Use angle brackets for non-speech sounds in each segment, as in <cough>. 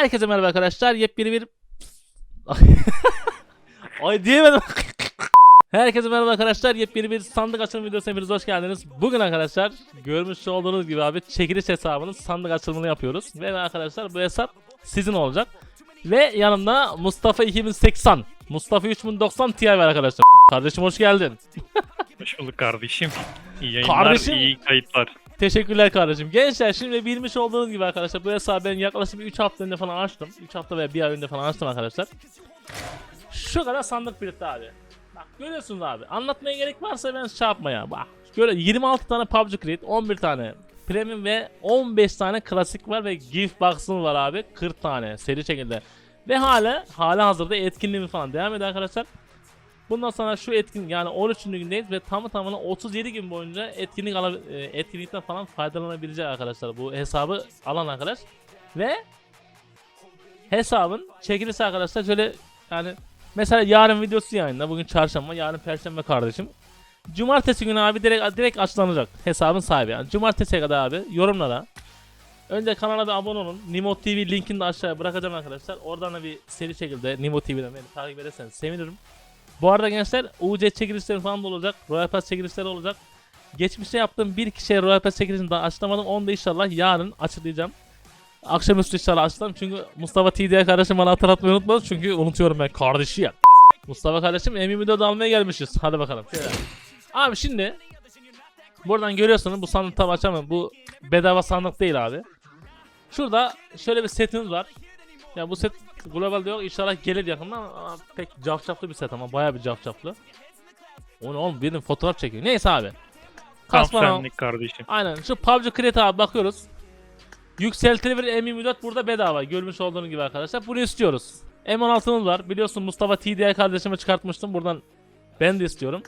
Herkese merhaba arkadaşlar. Yepyeni bir... <laughs> Ay diyemedim. Herkese merhaba arkadaşlar. Yepyeni bir sandık açılımı videosuna hepiniz hoş geldiniz. Bugün arkadaşlar görmüş olduğunuz gibi abi çekiliş hesabının sandık açılımını yapıyoruz. Ve arkadaşlar bu hesap sizin olacak. Ve yanımda Mustafa 2080, Mustafa 3090 Ti var arkadaşlar. Kardeşim hoş geldin. Hoş bulduk kardeşim. İyi yayınlar, Kardeşim. iyi kayıtlar. Teşekkürler kardeşim. Gençler şimdi bilmiş olduğunuz gibi arkadaşlar bu hesabı ben yaklaşık bir 3 hafta önce falan açtım. 3 hafta veya 1 ay önce falan açtım arkadaşlar. Şu kadar sandık birikti abi. Bak görüyorsunuz abi. Anlatmaya gerek varsa ben şey yapmaya. Bak böyle 26 tane PUBG Create, 11 tane Premium ve 15 tane klasik var ve gift box'ım var abi. 40 tane seri şekilde. Ve hala hala hazırda etkinliğimiz falan devam ediyor arkadaşlar. Bundan sonra şu etkin yani 13. gündeyiz ve tamı tamına 37 gün boyunca etkinlik ala, e, etkinlikten falan faydalanabilecek arkadaşlar bu hesabı alan arkadaş. Ve hesabın çekilisi arkadaşlar şöyle yani mesela yarın videosu yayında bugün çarşamba yarın perşembe kardeşim. Cumartesi günü abi direkt direkt açıklanacak hesabın sahibi. Yani cumartesiye kadar abi yorumlara Önce kanala bir abone olun. Nimo TV linkini de aşağıya bırakacağım arkadaşlar. Oradan da bir seri şekilde Nimo TV'den beni takip ederseniz sevinirim. Bu arada gençler UC çekilişleri falan da olacak. Royal Pass çekilişleri olacak. Geçmişte yaptığım bir kişiye Royal Pass çekilişini daha açıklamadım. Onu da inşallah yarın açıklayacağım. Akşamüstü inşallah açıklarım. Çünkü Mustafa TD'ye kardeşim bana hatırlatmayı unutmadı. Çünkü unutuyorum ben kardeşi ya. Mustafa kardeşim M24 almaya gelmişiz. Hadi bakalım. Abi şimdi buradan görüyorsunuz bu sandık tam açamıyorum. Bu bedava sandık değil abi. Şurada şöyle bir setimiz var. Ya bu set globalde yok. İnşallah gelir yakında ama, pek cafcaflı bir set ama bayağı bir cafcaflı. O ne oğlum birinin fotoğraf çekiyor. Neyse abi. Kasman senlik kardeşim. Aynen şu PUBG Create abi bakıyoruz. Yükseltilebilir M24 burada bedava. Görmüş olduğunuz gibi arkadaşlar. Bunu istiyoruz. M16'mız var. Biliyorsun Mustafa TDI kardeşime çıkartmıştım. Buradan ben de istiyorum.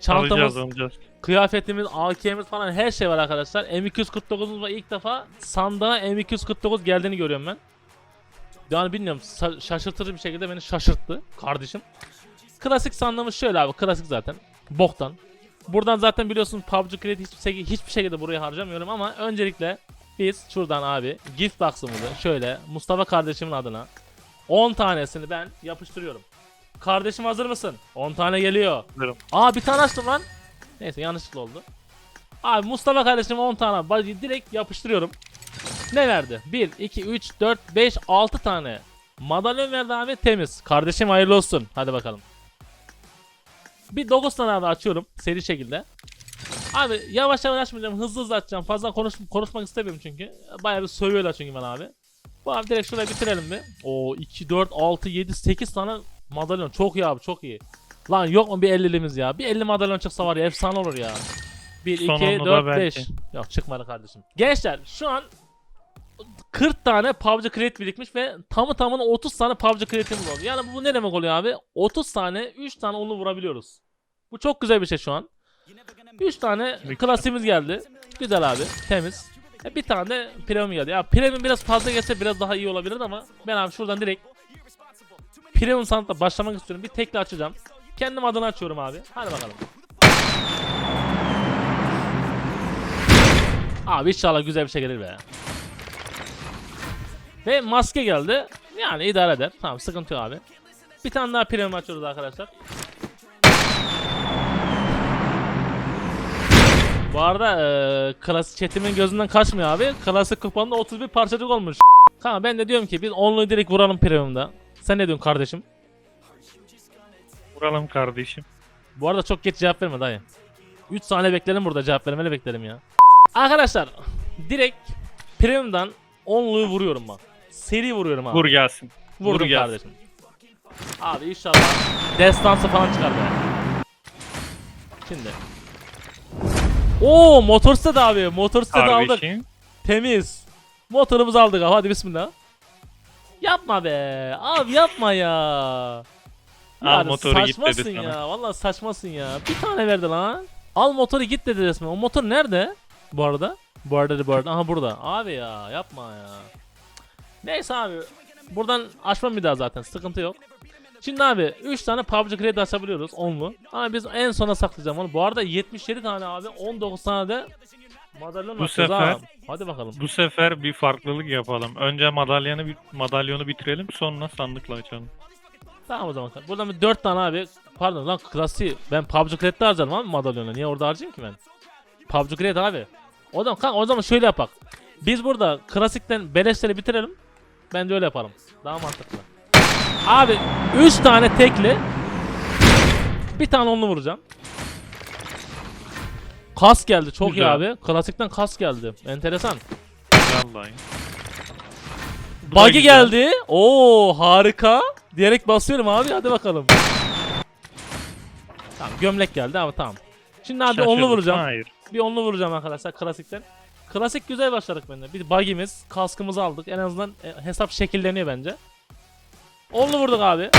Çantamız, Alacağız alacağız. kıyafetimiz, AK'miz falan her şey var arkadaşlar. M249'umuz var. İlk defa sandığa M249 geldiğini görüyorum ben. Yani bilmiyorum şaşırtıcı bir şekilde beni şaşırttı kardeşim. Klasik sandığımız şöyle abi klasik zaten. Boktan. Buradan zaten biliyorsun PUBG Credit hiçbir, şekilde, hiçbir şekilde buraya harcamıyorum ama öncelikle biz şuradan abi gift box'ımızı şöyle Mustafa kardeşimin adına 10 tanesini ben yapıştırıyorum. Kardeşim hazır mısın? 10 tane geliyor. Hazırım. Aa bir tane açtım lan. Neyse yanlışlıkla oldu. Abi Mustafa kardeşim 10 tane direkt yapıştırıyorum. Ne verdi? 1, 2, 3, 4, 5, 6 tane. Madalyon verdi abi temiz. Kardeşim hayırlı olsun. Hadi bakalım. Bir 9 tane abi açıyorum seri şekilde. Abi yavaş yavaş açmayacağım. Hızlı hızlı açacağım. Fazla konuş konuşmak istemiyorum çünkü. Bayağı bir sövüyorlar çünkü bana abi. Bu abi direkt şurayı bitirelim bir. Oo 2, 4, 6, 7, 8 tane madalyon. Çok iyi abi çok iyi. Lan yok mu bir 50'limiz ya? Bir 50 madalyon çıksa var ya efsane olur ya. 1, 2, Sonunda 4, belki. 5. Yok çıkmadı kardeşim. Gençler şu an 40 tane PUBG Create birikmiş ve tamı tamına 30 tane PUBG Create'imiz oldu. Yani bu ne demek oluyor abi? 30 tane 3 tane onu vurabiliyoruz. Bu çok güzel bir şey şu an. 3 tane klasimiz geldi. Güzel abi. Temiz. E, bir tane de premium geldi. Ya premium biraz fazla gelse biraz daha iyi olabilirdi ama ben abi şuradan direkt premium sanatla başlamak istiyorum. Bir tekli açacağım. Kendim adını açıyorum abi. Hadi bakalım. Abi inşallah güzel bir şey gelir be. Ve maske geldi. Yani idare eder. Tamam sıkıntı yok abi. Bir tane daha premium açıyoruz arkadaşlar. Bu arada eee klasik chatimin gözünden kaçmıyor abi. Klasik kuponda 31 parçacık olmuş. Kanka ben de diyorum ki biz onluyu direkt vuralım premiumda. Sen ne diyorsun kardeşim? Vuralım kardeşim. Bu arada çok geç cevap verme dayı. 3 saniye beklerim burada cevap vermeli beklerim ya. Arkadaşlar direkt premiumdan onluyu vuruyorum bak. Seri vuruyorum abi. Vur gelsin. Vurdum vur gelsin. kardeşim. Abi inşallah destansı falan çıkar be. Şimdi. Oo motorset abi. Motorset aldık. Kardeşim. Temiz. Motorumuzu aldık abi. Hadi bismillah. Yapma be. Abi yapma ya. Al motoru git dedi saçmasın sana. ya. Vallahi saçmasın ya. Bir tane verdi lan. Al motoru git dedi resmen. O motor nerede? Bu arada. Bu arada bu arada. Aha burada. Abi ya yapma ya. Neyse abi. Buradan açmam bir daha zaten. Sıkıntı yok. Şimdi abi 3 tane PUBG kredi açabiliyoruz onlu. Ama biz en sona saklayacağım onu. Bu arada 77 tane abi 19 tane de Madalyon Bu sefer- ha. Hadi bakalım. Bu sefer bir farklılık yapalım. Önce madalyonu bir madalyonu bitirelim sonra sandıkla açalım. Tamam o zaman. Buradan bir 4 tane abi. Pardon lan klasiği. Ben PUBG Credit'te harcarım abi madalyonu. Niye orada harcayayım ki ben? PUBG Credit abi. O zaman kanka o zaman şöyle yapak. Biz burada klasikten beleşleri bitirelim. Ben de öyle yaparım. Daha mantıklı. Abi 3 tane tekli. Bir tane onlu vuracağım. Kas geldi çok iyi Güzel. abi. Klasikten kas geldi. Enteresan. Vallahi. Buggy güzel. geldi. Oo harika. Diyerek basıyorum abi hadi bakalım. Tamam gömlek geldi ama tamam. Şimdi abi onlu Şaşırdık. vuracağım. Hayır. Bir onlu vuracağım arkadaşlar klasikten. Klasik güzel başladık bende. Bir buggy'miz, kaskımızı aldık. En azından e, hesap şekilleniyor bence. Onlu vurduk abi.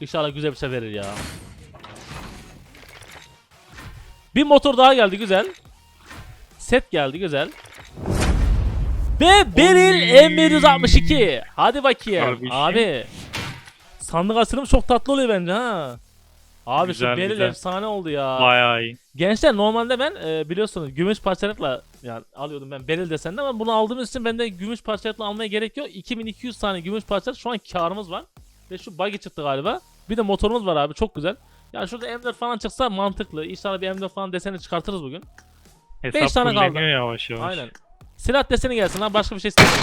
İnşallah güzel bir şey verir ya. Bir motor daha geldi güzel. Set geldi güzel. Ve Beril M762. Hadi bakayım. Kardeşim. Abi. Sandık açılımı çok tatlı oluyor bence ha. Abi Güzel, şu Beril güzel. efsane oldu ya. Bayağı iyi. Gençler normalde ben e, biliyorsunuz gümüş parçalıkla yani alıyordum ben Beril desende ama bunu aldığımız için bende gümüş parçalıkla almaya gerek yok. 2200 tane gümüş parçalık şu an karımız var. Ve şu buggy çıktı galiba. Bir de motorumuz var abi çok güzel. Yani şurada M4 falan çıksa mantıklı. İnşallah bir M4 falan deseni çıkartırız bugün. Hesap Beş tane kaldı. yavaş yavaş. Aynen. Silah deseni gelsin lan başka bir şey istemiyorum.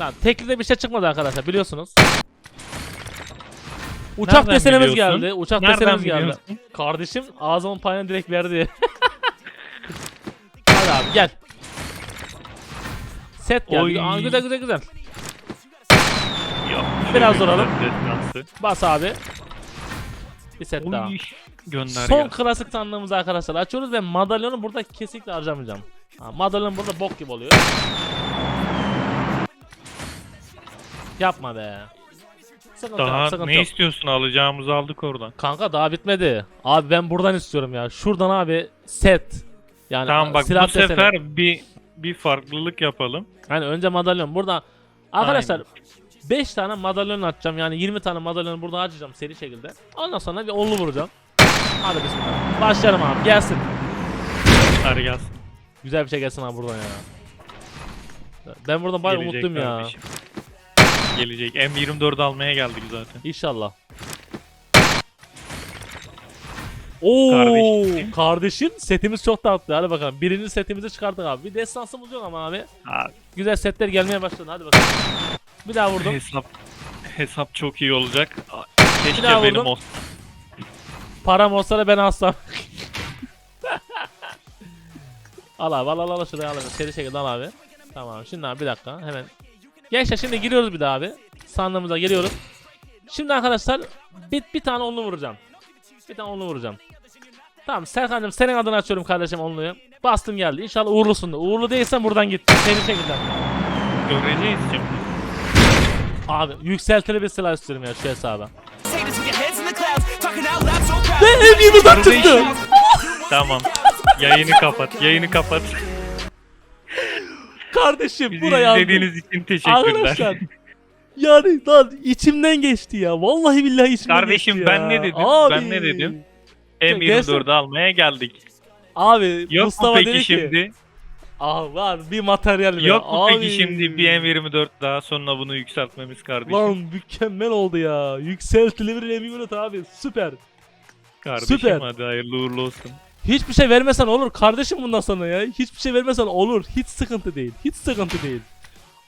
Lan teklide bir şey çıkmadı arkadaşlar biliyorsunuz. Uçak Nereden desenimiz biliyorsun? geldi. Uçak Nereden desenimiz geldi. biliyorsun? Kardeşim ağzımın payını direkt verdi. <laughs> Hadi abi gel. Set geldi. Oy. Aa, güzel güzel güzel. Yok. Biraz duralım. destansı. Bas abi. Bir set daha. Oy. Gönder Son ya. klasik sandığımızı arkadaşlar açıyoruz ve madalyonu burada kesinlikle harcamayacağım. Ha, madalyon burada bok gibi oluyor. Yapma be. Sıkıntı yok, Daha sıkıntı ne yok. istiyorsun alacağımızı aldık oradan. Kanka daha bitmedi. Abi ben buradan istiyorum ya. Şuradan abi set. Yani Tamam bak silah bu deseni. sefer bir bir farklılık yapalım. Yani önce madalyon. Burada arkadaşlar 5 tane madalyon atacağım. Yani 20 tane madalyon burada harcayacağım seri şekilde. Ondan sonra bir onlu vuracağım. Hadi bismillah. Başlayalım abi. Gelsin. Hadi gelsin. Güzel bir şey gelsin abi buradan ya. Ben buradan bayağı umutluyum ya. kardeşim. Gelecek. M24 almaya geldik zaten. İnşallah. Oo Kardeşim. kardeşim setimiz çok tatlı. Hadi bakalım. Birinci setimizi çıkarttık abi. Bir destansımız yok ama abi. Ha, Güzel setler gelmeye başladı. Hadi bakalım. Bir daha vurdum. hesap hesap çok iyi olacak. Keşke benim vurdum. olsa. Param olsa da ben alsam. <laughs> al abi al al al şuraya al. abi. Seri şekilde al abi. Tamam şimdi abi bir dakika hemen. Gençler şimdi giriyoruz bir daha abi. Sandığımıza giriyoruz. Şimdi arkadaşlar bir, bir tane onlu vuracağım. Bir tane onlu vuracağım. Tamam Serkan'cığım senin adını açıyorum kardeşim onluyu. Bastım geldi. İnşallah uğurlusun da. Uğurlu değilsen buradan git. Seri şekilde. Göreceğiz şimdi. Abi yükseltili bir silah istiyorum ya şu hesaba. Proud. Ve M24 çıktı. Tamam. Yayını kapat. Yayını kapat. Kardeşim Bizi buraya aldım. izlediğiniz için teşekkürler. Arkadaşlar yani lan içimden geçti ya. Vallahi billahi içimden Kardeşim, geçti ben ya. ne dedim? Abi. Ben ne dedim? Gerçekten- M24'ü almaya geldik. Abi Yok Mustafa mu peki dedi ki. şimdi? Aa var bir materyal. Yok mu Abi. peki şimdi bir M24 daha sonra bunu yükseltmemiz kardeşim? Lan mükemmel oldu ya. Yükseltili bir eminet abi. Süper. kardeşim süper. hadi hayırlı uğurlu olsun. Hiçbir şey vermesen olur kardeşim bundan sonra ya. Hiçbir şey vermesen olur. Hiç sıkıntı değil. Hiç sıkıntı değil.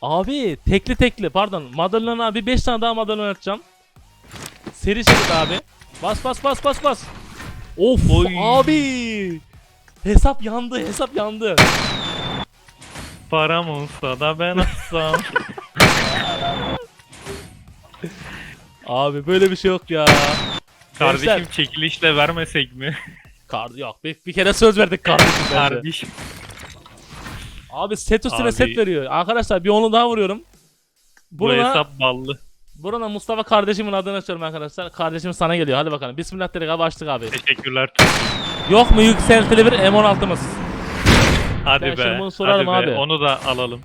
Abi tekli tekli pardon. Madalyon abi 5 tane daha madalyon atacağım. Seri şekilde abi. Bas bas bas bas bas. Of Oy. abi. Hesap yandı hesap yandı. Param olsa da ben atsam. <laughs> Abi böyle bir şey yok ya. kardeşim Gençler. çekilişle vermesek mi? Kard yok. Bir, bir kere söz verdik kardeşim. bence. kardeşim. Abi set üstüne Abi. set veriyor. Arkadaşlar bir onu daha vuruyorum. Bu hesap ballı. buruna Mustafa kardeşimin adını açıyorum arkadaşlar. Kardeşim sana geliyor. Hadi bakalım. Bismillah dedik abi açtık abi. Teşekkürler. Yok mu yükseltili bir M16'mız? Hadi Ben be. şimdi bunu sorarım hadi be. abi. Onu da alalım.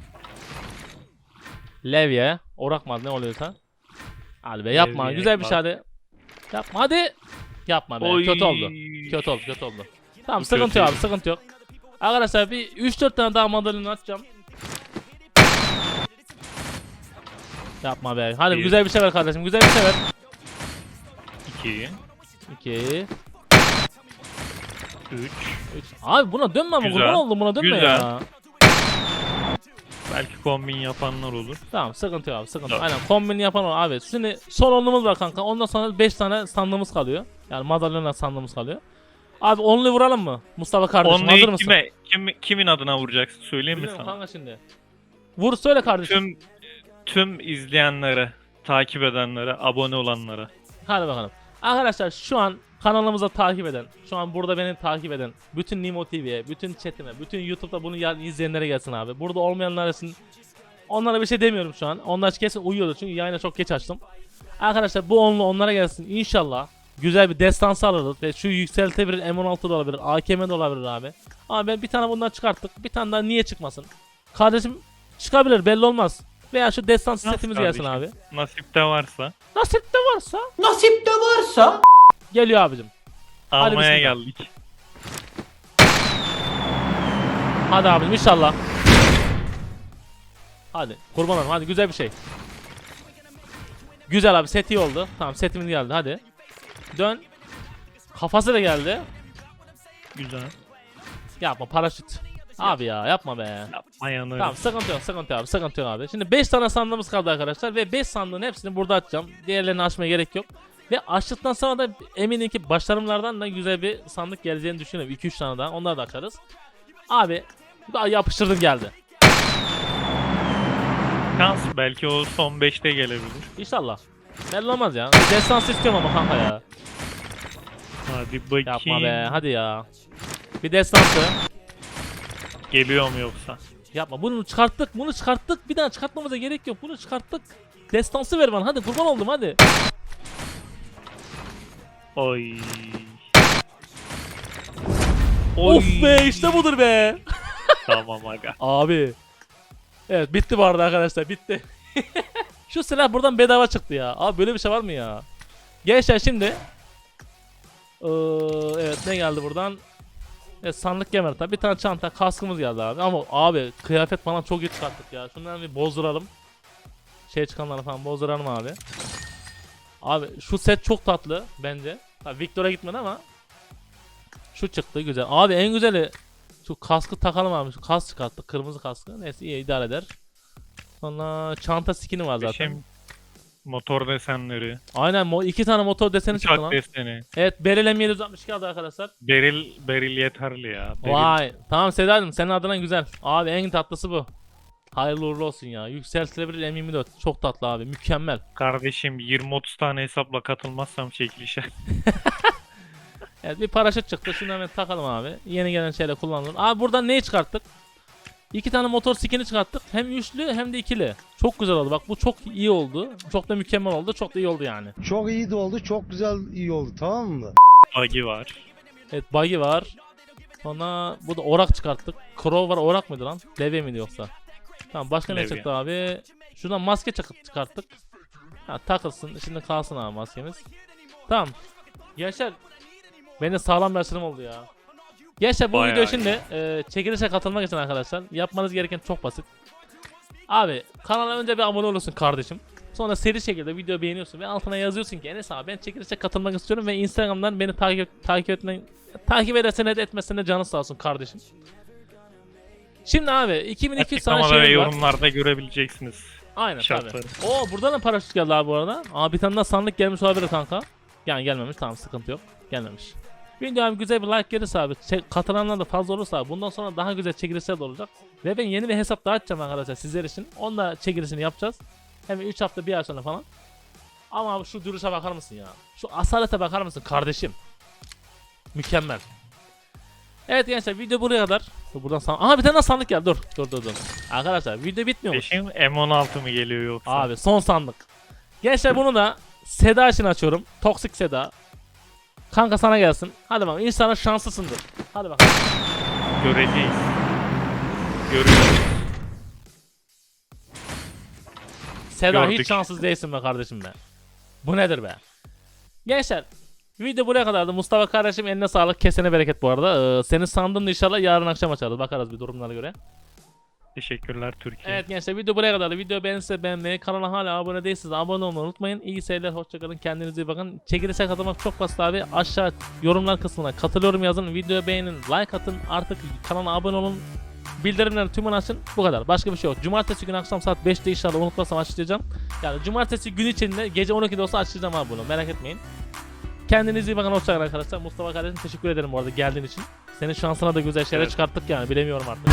Levye. Orak mı ne oluyorsa? Hadi be yapma. Levye, Güzel bir şey hadi. Yapma hadi. Yapma be. Oy. Kötü oldu. Kötü oldu, kötü oldu. Tamam Bu sıkıntı yok abi, sıkıntı yok. Arkadaşlar bir 3-4 tane daha mandalina atacağım. Yapma be. Hadi Bir. güzel bir şey ver kardeşim. Güzel bir şey ver. 2, 2 3. 3 Abi buna dönme ama Güzel. kurban oldum buna dönme Güzel. ya. Belki kombin yapanlar olur. Tamam sıkıntı yok abi sıkıntı yok. Aynen kombin yapan o abi. Şimdi son onluğumuz var kanka. Ondan sonra 5 tane sandığımız kalıyor. Yani madalyona sandığımız kalıyor. Abi onlu vuralım mı? Mustafa kardeşim hazır Onluyu mısın? kime, kim, kimin adına vuracaksın söyleyeyim mi sana? kanka şimdi. Vur söyle kardeşim. Tüm tüm izleyenlere, takip edenlere, abone olanlara. Hadi bakalım. Arkadaşlar şu an kanalımıza takip eden, şu an burada beni takip eden, bütün Nimo TV'ye, bütün chatime, bütün YouTube'da bunu izleyenlere gelsin abi. Burada olmayanlar için onlara bir şey demiyorum şu an. Onlar kesin uyuyordu çünkü yayını çok geç açtım. Arkadaşlar bu onlu onlara gelsin inşallah. Güzel bir destansı alırız ve şu yükseltebilir M16 da olabilir, AKM de olabilir abi. Ama ben bir tane bundan çıkarttık. Bir tane daha niye çıkmasın? Kardeşim çıkabilir belli olmaz. Veya şu Nasıl setimiz gelsin abi. Nasipte varsa Nasip de varsa Nasip de varsa geliyor abicim. Hadi almaya bismillah. geldik. Hadi abim inşallah. Hadi kurban olayım hadi güzel bir şey. Güzel abi set iyi oldu. Tamam setimiz geldi hadi. Dön. Kafası da geldi. Güzel. Yapma paraşüt. Abi ya yapma be. Yapma yanarız. Tamam sıkıntı yok sıkıntı yok abi sıkıntı yok abi. Şimdi 5 tane sandığımız kaldı arkadaşlar ve 5 sandığın hepsini burada açacağım. Diğerlerini açmaya gerek yok. Ve açtıktan sonra da eminim ki başlarımlardan da güzel bir sandık geleceğini düşünüyorum. 2-3 tane daha onları da açarız. Abi yapıştırdım geldi. Şans belki o son 5'te gelebilir. İnşallah. Belli olmaz ya. Destansı istiyorum ama kanka ya. Hadi bakayım. Yapma be hadi ya. Bir destansı. Geliyor mu yoksa? Yapma bunu çıkarttık bunu çıkarttık. Bir daha çıkartmamıza gerek yok. Bunu çıkarttık. Destansı ver bana hadi kurban oldum hadi. Oy. Of be işte budur be. <laughs> Tamam aga. Abi. Evet bitti bu arada arkadaşlar bitti. <laughs> Şu silah buradan bedava çıktı ya. Abi böyle bir şey var mı ya? Gençler şimdi. Ee, evet ne geldi buradan? Evet sandık kemer tabi. Bir tane çanta kaskımız geldi abi. Ama abi kıyafet falan çok iyi çıkarttık ya. Şundan bir bozduralım. Şey çıkanları falan bozduralım abi. Abi şu set çok tatlı bence. Tabii Victor'a gitmedi ama. Şu çıktı güzel. Abi en güzeli şu kaskı takalım abi. Şu kask çıkarttık. Kırmızı kaskı. Neyse iyi idare eder. Sonra çanta skini var zaten. Şimdi motor desenleri, Aynen mo iki tane motor deseni çıktı uçak lan. deseni. Evet Beril M762 aldı arkadaşlar. Beril, beril yeterli ya. Beril. Vay. Tamam Seda'cığım senin adına güzel. Abi en tatlısı bu. Hayırlı uğurlu olsun ya. Yükseltilebilir M24. Çok tatlı abi. Mükemmel. Kardeşim 20-30 tane hesapla katılmazsam çekilişe. <laughs> Evet bir paraşüt çıktı. Şunu hemen takalım abi. Yeni gelen şeyle kullanılır. Abi buradan neyi çıkarttık? İki tane motor skin'i çıkarttık. Hem üçlü hem de ikili. Çok güzel oldu. Bak bu çok iyi oldu. Çok da mükemmel oldu. Çok da iyi oldu yani. Çok iyi de oldu, çok güzel iyi oldu tamam mı? Buggy var. Evet buggy var. Sonra bu da orak çıkarttık. Crow var orak mıydı lan? Levye miydi yoksa? Tamam başka ne Levye. çıktı abi? Şuradan maske çıkarttık. Ha, takılsın. Şimdi kalsın abi maskemiz. Tamam. Gençler benim sağlam bir açılım oldu ya. Gençler bu Bayağı video iyi. şimdi e, çekilişe katılmak için arkadaşlar yapmanız gereken çok basit. Abi kanala önce bir abone olursun kardeşim. Sonra seri şekilde video beğeniyorsun ve altına yazıyorsun ki Enes abi ben çekilişe katılmak istiyorum ve Instagram'dan beni takip takip etmen takip edersen de etmezsen de canı sağ olsun kardeşim. Şimdi abi 2200 tane şeyimiz var. yorumlarda görebileceksiniz. Aynen şartları. tabii. Oo buradan da paraşüt geldi abi bu arada. Abi bir tane daha sandık gelmiş olabilir kanka. Yani gelmemiş tamam sıkıntı yok. Gelmemiş. Video abi güzel bir like gelirse abi katılanlar da fazla olursa abi bundan sonra daha güzel çekilişler de olacak. Ve ben yeni bir hesap daha açacağım arkadaşlar sizler için. Onunla çekilişini yapacağız. Hem 3 hafta bir ay sonra falan. Ama abi şu duruşa bakar mısın ya? Şu asalete bakar mısın kardeşim? Mükemmel. Evet gençler video buraya kadar. Dur, Buradan san Aha bir tane daha sandık geldi dur. Dur dur dur. Arkadaşlar video bitmiyormuş. Peşin M16 mı geliyor yoksa? Abi son sandık. Gençler bunu da Seda için açıyorum. Toksik Seda. Kanka sana gelsin. Hadi bakalım. İnşallah şanslısındır. Hadi bakalım. Göreceğiz. Göreceğiz. Seda Gördük. hiç şanssız değilsin be kardeşim be. Bu nedir be? Gençler Video buraya kadardı. Mustafa kardeşim eline sağlık. Kesene bereket bu arada. Ee, seni sandım da inşallah yarın akşam açarız. Bakarız bir durumlara göre. Teşekkürler Türkiye. Evet gençler video buraya kadardı. Video beğenirse beğenmeyi, kanala hala abone değilseniz abone olmayı unutmayın. İyi seyirler, hoşçakalın, kendinize iyi bakın. Çekilişe katılmak çok basit abi. Aşağı yorumlar kısmına katılıyorum yazın. Videoyu beğenin, like atın. Artık kanala abone olun. Bildirimleri tümünü açın. Bu kadar. Başka bir şey yok. Cumartesi günü akşam saat 5'te inşallah unutmasam açıklayacağım. Yani cumartesi gün içinde gece 12'de olsa açıklayacağım abi bunu. Merak etmeyin. Kendinize iyi bakın. Hoşçakalın arkadaşlar. Mustafa kardeşim teşekkür ederim bu arada geldiğin için. Senin şansına da güzel şeyler Evet. çıkarttık yani. Bilemiyorum artık.